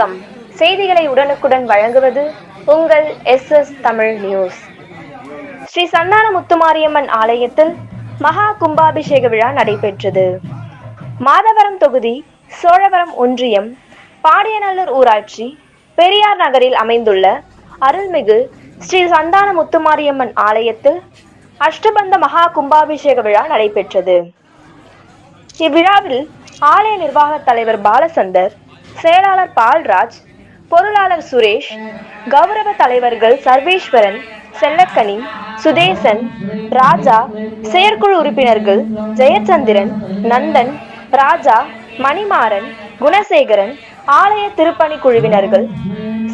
வணக்கம். செய்திகளை உடனுக்குடன் வழங்குவது உங்கள் S S Tamil news. Sri Santhana Muthumariamman ஆலயத்தில் மகா கும்பாபிஷேக விழா நடைபெற்றது. மாதவரம் தொகுதி சோழவரம் ஒன்றியம் பாடியநல்லூர் ஊராட்சி பெரியார் நகரில் அமைந்துள்ள அருள்மிகு ஸ்ரீ சந்தான முத்துமாரியம்மன் ஆலயத்தில் அஷ்டபந்த மகா கும்பாபிஷேக விழா நடைபெற்றது. இவ்விழாவில் ஆலய நிர்வாக தலைவர் பாலசந்தர் செயலாளர் பால்ராஜ் பொருளாளர் சுரேஷ் கௌரவ தலைவர்கள் சர்வேஸ்வரன் செல்லக்கனி சுதேசன் ராஜா செயற்குழு உறுப்பினர்கள் ஜெயச்சந்திரன் நந்தன் ராஜா மணிமாறன் குணசேகரன் ஆலய திருப்பணி குழுவினர்கள்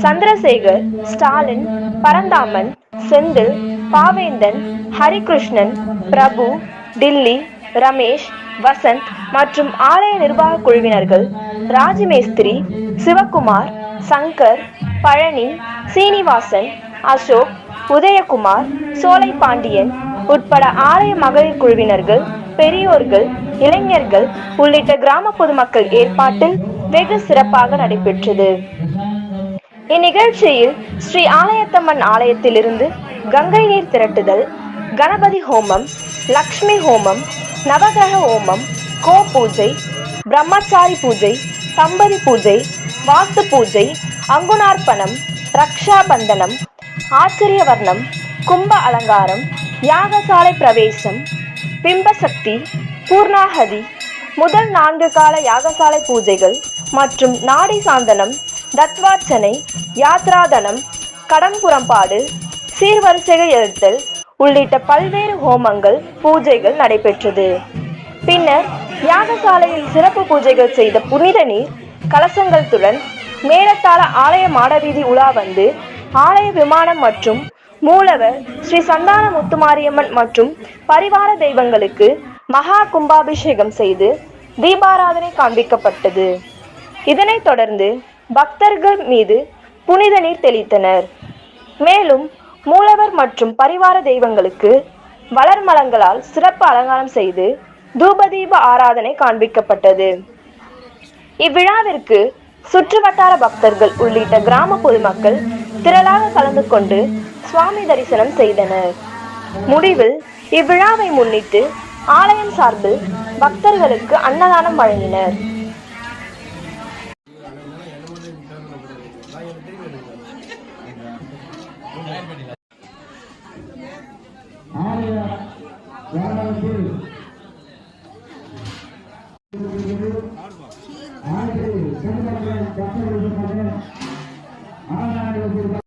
சந்திரசேகர் ஸ்டாலின் பரந்தாமன் செந்தில் பாவேந்தன் ஹரிகிருஷ்ணன் பிரபு டில்லி ரமேஷ் வசந்த் மற்றும் ஆலய நிர்வாக குழுவினர்கள் ராஜமேஸ்திரி சிவகுமார் சங்கர் பழனி சீனிவாசன் அசோக் உதயகுமார் சோலை பாண்டியன் உட்பட ஆலய மகளிர் குழுவினர்கள் பெரியோர்கள் இளைஞர்கள் உள்ளிட்ட கிராம பொதுமக்கள் ஏற்பாட்டில் வெகு சிறப்பாக நடைபெற்றது. இந்நிகழ்ச்சியில் ஸ்ரீ ஆலயத்தம்மன் ஆலயத்திலிருந்து கங்கை நீர் திரட்டுதல் கணபதி ஹோமம் லக்ஷ்மி ஹோமம் நவகிரக ஹோமம் கோ பூஜை பிரம்மச்சாரி பூஜை தம்பதி பூஜை வாஸ்து பூஜை அங்குணார்ப்பணம் ரக்ஷா பந்தனம் ஆச்சரிய வர்ணம் கும்ப அலங்காரம் யாகசாலை பிரவேசம் பிம்பசக்தி பூர்ணாகதி முதல் நான்கு கால யாகசாலை பூஜைகள் மற்றும் நாடி சாந்தனம் தத்வார்ச்சனை யாத்ராதனம் கடம்புறம்பாடு சீர்வரிசைகள் எழுத்தல் உள்ளிட்ட பல்வேறு ஹோமங்கள் பூஜைகள் நடைபெற்றது. பின்னர் யாகசாலையில் சிறப்பு பூஜைகள் செய்த புனித நீர் கலசங்கள்துடன் மேலத்தாள ஆலய மாடவீதி உலா வந்து ஆலய விமானம் மற்றும் மூலவர் ஸ்ரீ சந்தான முத்துமாரியம்மன் மற்றும் பரிவார தெய்வங்களுக்கு மகா கும்பாபிஷேகம் செய்து தீபாராதனை காண்பிக்கப்பட்டது. இதனைத் தொடர்ந்து பக்தர்கள் மீது புனித நீர் தெளித்தனர். மேலும் மூலவர் மற்றும் பரிவார தெய்வங்களுக்கு வளர்மலங்களால் சிறப்பு அலங்காரம் செய்து தூபதீப ஆராதனை காண்பிக்கப்பட்டது. இவ்விழாவிற்கு சுற்றுவட்டார பக்தர்கள் உள்ளிட்ட கிராம பொதுமக்கள் திரளாக கலந்து கொண்டு சுவாமி தரிசனம் செய்தனர். முடிவில் இவ்விழாவை முன்னிட்டு ஆலயம் சார்பில் பக்தர்களுக்கு அன்னதானம் வழங்கினர். ஆலய வளாகத்தில் ஆயிரத்தி பக்தர்கள் பக்தர்கள் ஆறாயிரம்